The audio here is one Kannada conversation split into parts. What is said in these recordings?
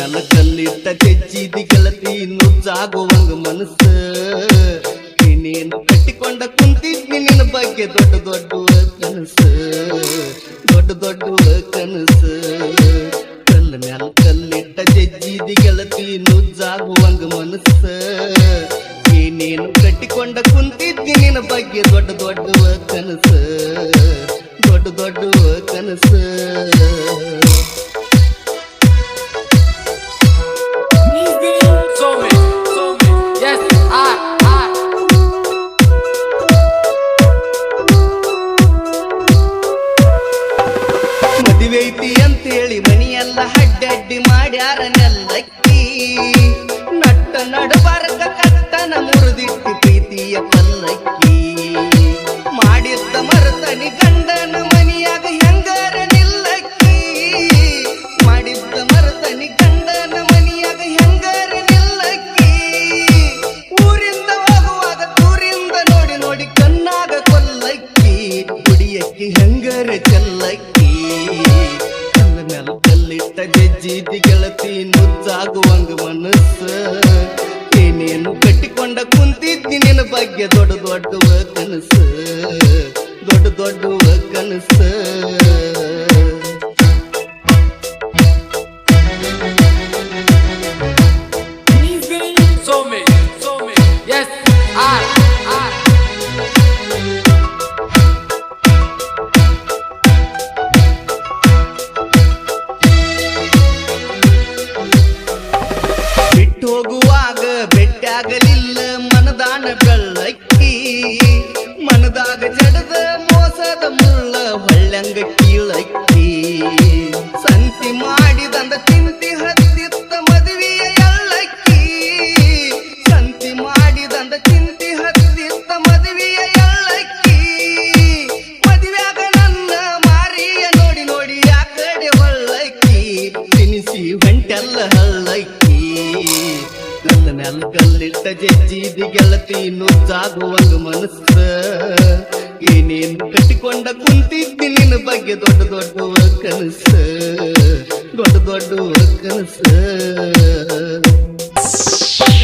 ಮ್ಯಾಲ ಕಲ್ಲಿಟ್ಟ ತೆಜ್ಜಿದಿ ಗೆಳತಿ ನುಜ್ಜಾಗುವಂಗ ಮನಸ್ಸು. ನೀನೇನು ಕಟ್ಟಿಕೊಂಡ ಕುಂತಿದ್ನಿ ನಿನ್ನ ಬಗ್ಗೆ ದೊಡ್ಡ ದೊಡ್ಡ ಕನಸು. ದೊಡ್ಡ ದೊಡ್ಡ ಕನಸು. ಕಲ್ಲ ಮ್ಯಾಲ ಕಲ್ಲಿಟ್ಟ ಜಜ್ಜಿದಿ ಗೆಳತಿ ನುಜ್ಜಾಗುವಂಗ ಮನಸ್ಸು. ನೀನೇನು ಕಟ್ಟಿಕೊಂಡ ಕುಂತಿದ್ನಿ ನಿನ್ನ ಬಗ್ಗೆ ದೊಡ್ಡ ದೊಡ್ಡ ಕನಸು. ದೊಡ್ಡ ದೊಡ್ಡ ಕನಸು. ಐತಿ ಅಂತೇಳಿ ಮನಿಯೆಲ್ಲ ಹಡ್ಡಡ್ಡಿ ಮಾಡ್ಯಾರ ಜಜ್ಜಿದಿ ಗೆಳತಿ ನುಜ್ಜಾಗುವಂಗ ಮನಸ್ಸ. ಏನೇನು ಕಟ್ಟಿಕೊಂಡ ಕುಂತಿದ್ದಿ ನಿನ್ನ ಬಗ್ಗೆ ದೊಡ್ಡ ದೊಡ್ಡ ಕನಸು. ದೊಡ್ಡ ದೊಡ್ಡ ಕನಸು. ಬೆಟ್ಟಾಗಲಿಲ್ಲ ಮನದಾನ ಬೆಳ್ಳಕ್ಕಿ. ಮನದಾಗ ಜಡದ ಮೋಸದ ಮುಳ್ಳ ಹೊಳ್ಳಂಗ ಕಲ್ಲಿಟ್ಟ ಜಜ್ಜಿದಿ ಗೆಳತಿ ನುಜ್ಜಾಗುವಂಗ ಮನಸ್ಸ. ಏನೇನು ಕಟ್ಟಿಕೊಂಡ ಕುಂತಿದ್ದಿ ನಿನ್ನ ಬಗ್ಗೆ ದೊಡ್ಡ ದೊಡ್ಡ ಕನಸ. ದೊಡ್ಡ ದೊಡ್ಡ ಕನಸು.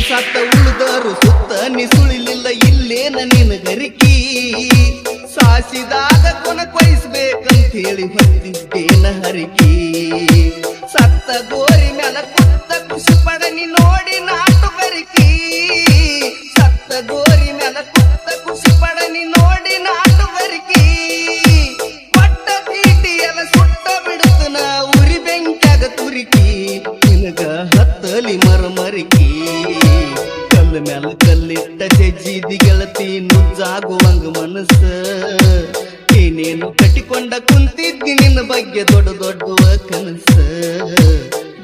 ಸತ್ತ ಉಳಿದರು ಸುತ್ತ ನಿಸುಳಿಲಿಲ್ಲ ಇಲ್ಲೇನ ನಿನ್ನ ಗರಿಕಿ. ಸಾಸಿದಾಗ ಕೊನ ಕೊಯಿಸ್ಬೇಕಂತ ಹೇಳಿ ಹೊತ್ತಿದ್ದೇನ ಹರಿಕಿ. ಸತ್ತ ಗೋರಿ ಮ್ಯಾಲ ಕುಂತ ಖುಷಿ ನೋಡಿ ನಾಟು ಬರಿಕಿ ಸತ್ತ ಗೋರಿ ಮ್ಯಾಲ ಕುಂತ ಖುಷಿ ನೋಡಿ ನಾಟು ಬರಿಕಿ ಪಟ್ಟ ತೀಟಿ ಎಲ್ಲ ಸುಟ್ಟ ಬಿಡುತ್ತನ ಉರಿ ಬೆಂಕ್ಯಾಗ ತುರಿಕಿ. ನಿನಗ ಹತ್ತಲಿ ಮರಮರಿಕಿ. ಕಲ್ಲ ಮ್ಯಾಲ ಕಲ್ಲಿಟ್ಟ ಜಜ್ಜಿದಿ ಗೆಳತಿ ನುಜ್ಜಾಗುವಂಗ ಮನಸ್ಸ. ಏನೇನು ಕಟ್ಟಿಕೊಂಡ ಕುಂತಿದ್ದಿ ನಿನ್ನ ಬಗ್ಗೆ ದೊಡ್ಡ ದೊಡ್ಡ ಕನಸ.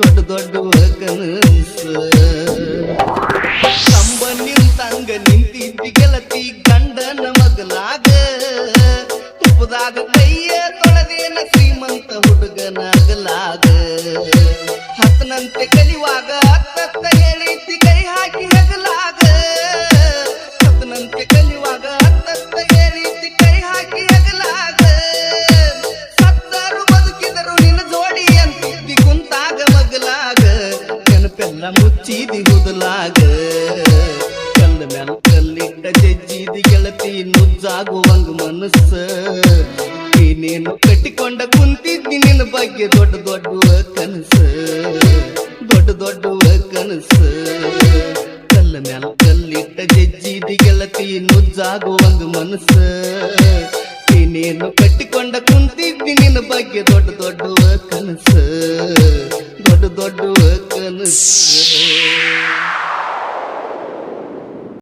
ದೊಡ್ಡ ದೊಡ್ಡ ಕನಸ. ಕಂಬ ನಿಂತಂಗ ನಿಂತಿದ್ದಿ ಗೆಲತಿ ಗಂಡನ ಮಗಲಾಗ. ತುಪ್ಪದಾಗ ಹುದಲಾಗ ಕಲ್ಲ ಮ್ಯಾಲ ಕಲ್ಲಿಟ್ಟ ಜಜ್ಜಿದಿ ಗೆಳತಿ ನುಜ್ಜಾಗುವಂಗ ಮನಸ್ಸ. ನೀನೇನು ಕಟ್ಟಿಕೊಂಡ ಕುಂತಿದ್ದಿ ನಿನ್ನ ಬಗ್ಗೆ ದೊಡ್ಡ ದೊಡ್ಡ ಕನಸು. ದೊಡ್ಡ ದೊಡ್ಡ ಕನಸು. ಕಲ್ಲ ಮ್ಯಾಲ ಕಲ್ಲಿಟ್ಟ ಜಜ್ಜಿದಿ ಗೆಳತಿ ನುಜ್ಜಾಗುವಂಗ ಮನಸ್ಸು. ನೀನೇನು ಕಟ್ಟಿಕೊಂಡ ಕುಂತಿದ್ದಿ ನಿನ್ನ ಬಗ್ಗೆ ದೊಡ್ಡ ದೊಡ್ಡ ಕನಸ. ದೊಡ್ಡ ದೊಡ್ಡ ಕನಸ